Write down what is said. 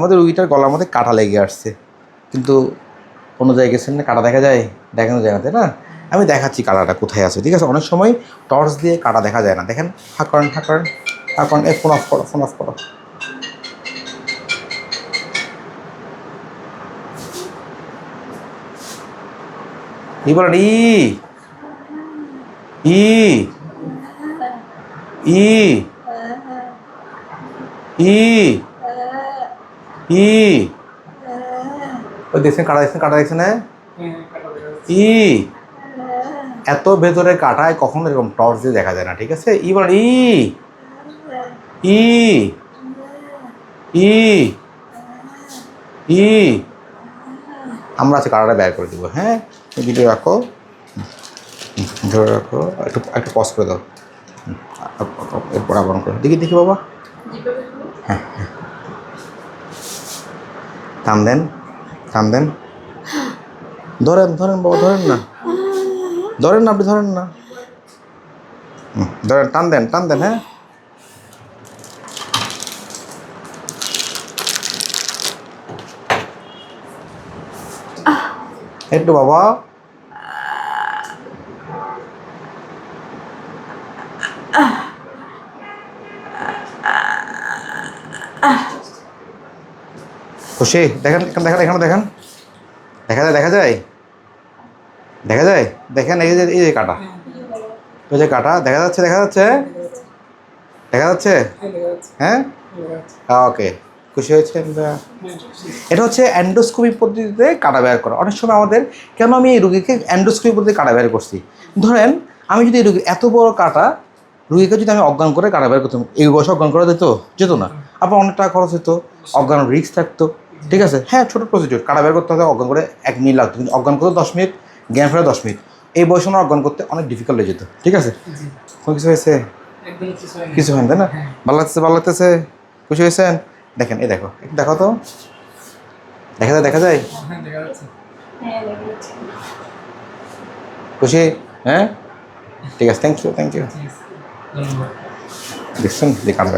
আমাদের রুগীটার গলার মধ্যে কাটা লেগে আসছে। কিন্তু কোনো জায়গায় গেছেন না, কাটা দেখা যায়? দেখানো যায় না, তাই না? আমি দেখাচ্ছি কাটাটা কোথায় আছে, ঠিক আছে? অনেক সময় টর্চ দিয়ে কাটা দেখা যায় না। দেখেন, হাক করেন হাক করেন হাক করেন, এই ফোন অফ করো ফোন অফ করো। ই বলেন, ই ই ই ই ই। ওই দেখছেন কাটা দেখছেন কাটা দেখছেন হ্যাঁ? ই। এত ভেতরে কাটায় কখনো এরকম টর্চ দিয়ে দেখা যায় না, ঠিক আছে? ই ই। ই। ই। ই। আমরা আছে কাটাটা বের করে দেবো হ্যাঁ? ভিডিও রাখো। ধরে রাখো। একটু একটু পজ করে দাও। এরপর আবার on করো। দেখি দেখি বাবা। হ্যাঁ হ্যাঁ। টান দেন টান দেন ধরেন ধরেন বাবা, ধরেন না। ধরেন না, আপনি ধরেন না। ধরেন, টান দেন টান দেন হ্যাঁ। একটু বাবা। খুশি? দেখেন, এখানে দেখেন এখানে দেখেন। দেখা যায় দেখা যায়? দেখা যায়? দেখেন, এই যে এই যে কাটা। ওই যে কাটা, দেখা যাচ্ছে দেখা যাচ্ছে? দেখা যাচ্ছে? হ্যাঁ? ওকে খুশি হয়েছেন এটা হচ্ছে অ্যান্ডোস্কোপি পদ্ধতিতে কাটা বের করা। অনেক সময় আমাদের, কেন আমি এই রুগীকে অ্যান্ডোস্কোপি পদ্ধতিতে কাটা বের করছি? ধরেন, আমি যদি এই রুগীর এত বড় কাটা, রুগীকে যদি আমি অজ্ঞান করে কাটা বের করতাম, এই বয়সে অজ্ঞান করা যেত? যেত না। আবার অনেক টাকা খরচ হতো, অজ্ঞান রিস্ক থাকতো। ঠিক আছে? হ্যাঁ ছোটো প্রসিডিউর কাটা বের করতে হবে অজ্ঞান করে এক মিনিট লাগতো। কিন্তু অজ্ঞান করতে দশ মিনিট জ্ঞান ফেরা দশ মিনিট। এই বয়সে আমার অজ্ঞান করতে অনেক ডিফিকাল্ট হয়ে যেত। ঠিক আছে? কোনো কিছু হয়েছে? কিছু হয়নি। তাই না? ভালো লাগতেছে ভালো লাগতেছে? খুশি হয়েছেন? দেখেন এই দেখো দেখো তো। দেখা যায় দেখা যায়? খুশি? হ্যাঁ? ঠিক আছে থ্যাংক ইউ থ্যাংক ইউ দেখছেন? যে কাটা